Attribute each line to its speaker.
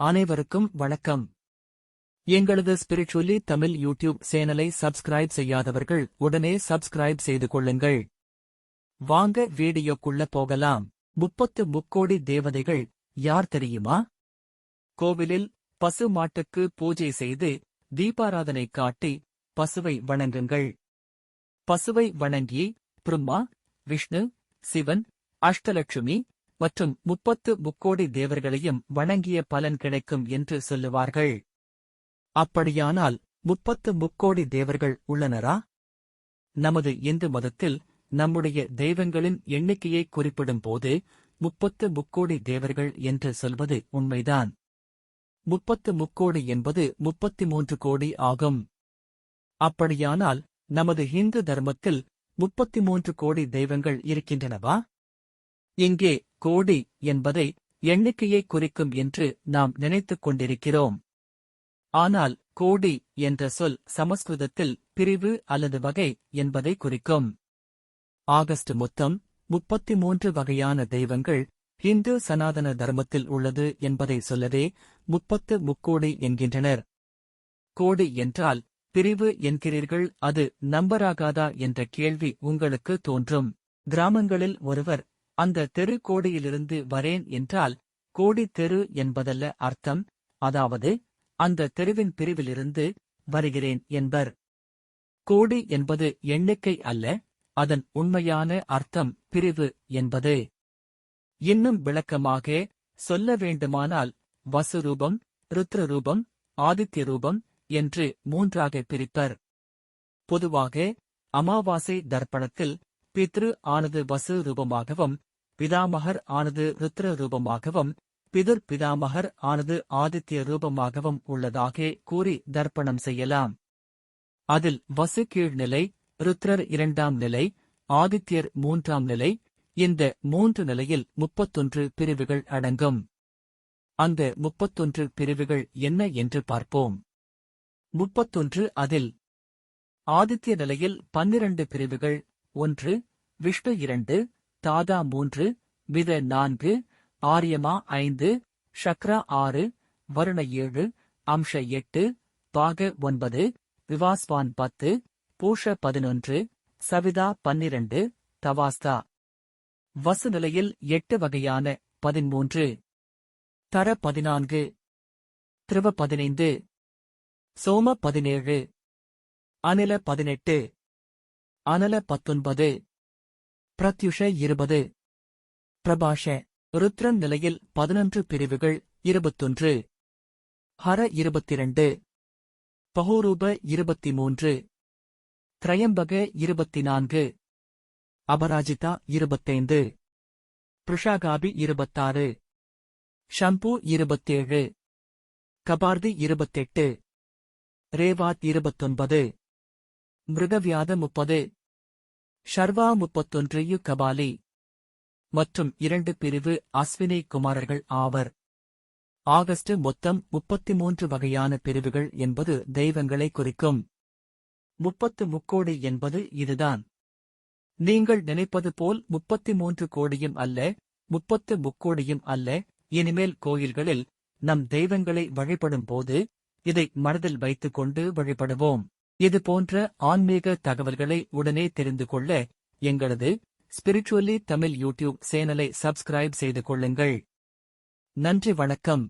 Speaker 1: அனைவருக்கும் வணக்கம். எங்களது ஸ்பிரிச்சுவலி தமிழ் யூடியூப் சேனலை சப்ஸ்கிரைப் செய்யாதவர்கள் உடனே சப்ஸ்கிரைப் செய்து கொள்ளுங்கள். வாங்க வீடியோக்குள்ள போகலாம். முப்பத்து முக்கோடி தேவதைகள் யார் தெரியுமா? கோவிலில் பசு மாட்டுக்கு பூஜை செய்து தீபாராதனை காட்டி பசுவை வணங்குங்கள். பசுவை வணங்கி பிரம்மா விஷ்ணு சிவன் அஷ்டலட்சுமி மற்றும் முப்பத்து முக்கோடி தேவர்களையும் வணங்கிய பலன் கிடைக்கும் என்று சொல்லுவார்கள். அப்படியானால் முப்பத்து முக்கோடி தேவர்கள் உள்ளனரா? நமது இந்து மதத்தில் நம்முடைய தெய்வங்களின் எண்ணிக்கையை குறிப்பிடும் போது முப்பத்து முக்கோடி தேவர்கள் என்று சொல்வது உண்மைதான். முப்பத்து முக்கோடி என்பது முப்பத்தி மூன்று கோடி ஆகும். அப்படியானால் நமது இந்து தர்மத்தில் முப்பத்தி மூன்று கோடி தெய்வங்கள் இருக்கின்றனவா? இங்கே கோடி என்பதை எண்ணிக்கையை குறிக்கும் என்று நாம் நினைத்துக் கொண்டிருக்கிறோம். ஆனால் கோடி என்ற சொல் சமஸ்கிருதத்தில் பிரிவு அல்லது வகை என்பதை குறிக்கும். ஆகஸ்ட் மொத்தம் முப்பத்தி மூன்று வகையான தெய்வங்கள் இந்து சனாதன தர்மத்தில் உள்ளது என்பதை சொல்லவே முப்பத்து முக்கோடி என்கின்றனர். கோடி என்றால் பிரிவு என்கிறீர்கள் அது நம்பராகாதா என்ற கேள்வி உங்களுக்கு தோன்றும். கிராமங்களில் ஒருவர் அந்த தெரு கோடியிலிருந்து வரேன் என்றால் கோடி தெரு என்பதல்ல அர்த்தம் அதாவது அந்த தெருவின் பிரிவிலிருந்து வருகிறேன் என்பர். கோடி என்பது எண்ணிக்கை அல்ல அதன் உண்மையான அர்த்தம் பிரிவு என்பது. இன்னும் விளக்கமாக சொல்ல வேண்டுமானால் வசுரூபம் ருத்ரரூபம் ஆதித்ய ரூபம் என்று மூன்றாக பிரிப்பர். பொதுவாக அமாவாசை தர்ப்பணத்தில் பித்ரு ஆனது வசு ரூபமாகவும் பிதாமகர் ஆனது ருத்ர ரூபமாகவும் பிதுர் பிதாமகர் ஆனது ஆதித்ய ரூபமாகவும் உள்ளதாக கூறி தர்ப்பணம் செய்யலாம். அதில் வசு கீழ்நிலை ருத்ரர் இரண்டாம் நிலை ஆதித்யர் மூன்றாம் நிலை இந்த மூன்று நிலையில் முப்பத்தொன்று பிரிவுகள் அடங்கும். அந்த முப்பத்தொன்று பிரிவுகள் என்ன என்று பார்ப்போம். முப்பத்தொன்று அதில் ஆதித்ய நிலையில் பன்னிரண்டு பிரிவுகள் ஒன்று விஷ்ணு இரண்டு தாதா மூன்று வித நான்கு ஆரியமா ஐந்து ஷக்ரா ஆறு வருண ஏழு அம்ஷ எட்டு பாக ஒன்பது விவாஸ்வான் பத்து பூஷ பதினொன்று சவிதா பன்னிரண்டு தவாஸ்தா. வசுநிலையில் எட்டு வகையான பதிமூன்று. தர பதினான்கு. திருவ பதினைந்து. சோம பதினேழு. அனில பதினெட்டு. அனல பத்தொன்பது. பிரத்யுஷ இருபது. பிரபாஷ ருத்ரன் நிலையில் பதினொன்று பிரிவுகள் இருபத்தொன்று. ஹர இருபத்திரண்டு. பகோரூப இருபத்தி மூன்று திரையம்பக இருபத்தி நான்கு அபராஜிதா இருபத்தைந்து. பிருஷாகாபி இருபத்தாறு. ஷம்பு இருபத்தேழு. கபார்தி இருபத்தெட்டு. ரேவாத் இருபத்தொன்பது. மிருகவியாத முப்பது. ஷர்வா முப்பத்தொன்று யு கபாலி மற்றும் இரண்டு பிரிவு அஸ்வினி குமாரர்கள் ஆவர். ஆகஸ்ட் மொத்தம் முப்பத்தி மூன்று வகையான பிரிவுகள் என்பது தெய்வங்களை குறிக்கும். முப்பத்து முக்கோடி என்பது இதுதான். நீங்கள் நினைப்பது போல் முப்பத்தி மூன்று கோடியும் அல்ல முப்பத்து முக்கோடியும் அல்ல இனிமேல் கோயில்களில் நம் தெய்வங்களை வழிபடும் போது இதை மனதில் வைத்துக் கொண்டு வழிபடுவோம். இது போன்ற ஆன்மீக தகவல்களை உடனே தெரிந்து கொள்ள எங்களது ஸ்பிரிச்சுவலி தமிழ் யூடியூப் சேனலை சப்ஸ்கிரைப் செய்து கொள்ளுங்கள். நன்றி வணக்கம்.